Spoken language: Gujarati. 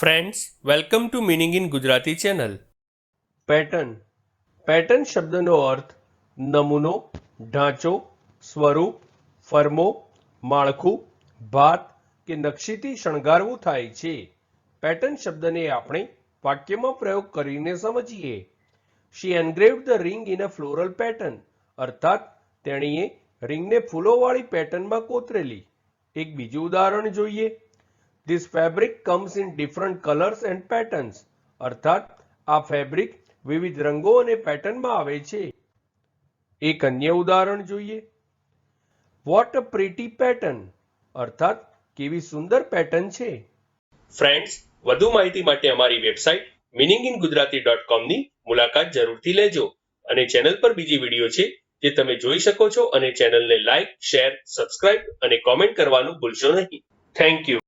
Friends welcome to meaning in Gujarati channel pattern pattern શબ્દનો અર્થ નમૂનો, ઢાંચો, સ્વરૂપ, ફર્મો, માળખું, ભાત કે નકશીથી શણગારવું થાય છે. પેટર્ન શબ્દને આપણે વાક્યમાં પ્રયોગ કરીને સમજીએ. She engrave the ring in a floral pattern અર્થાત, તેણીએ રિંગને ફૂલોવાળી પેટર્નમાં કોતરેલી. એક બીજું ઉદાહરણ જોઈએ. This fabric comes in different colours and patterns અર્થાત, આ ફેબ્રિક વિવિધ રંગો અને પેટર્નમાં આવે છે. એક અન્ય ઉદાહરણ જોઈએ. વોટ અ પ્રીટી પેટર્ન અર્થાત, કેવી સુંદર પેટર્ન છે. ફ્રેન્ડ્સ વધુ માહિતી માટે અમારી website meaning in Gujarati dot કોમની મુલાકાત જરૂરથી લેજો અને ચેનલ પર બીજી વીડિયો છે જે તમે જોઈ શકો છો અને ચેનલને લાઇક શેર સબસ્ક્રાઇબ અને કોમેન્ટ કરવાનું ભૂલશો નહીં. Thank you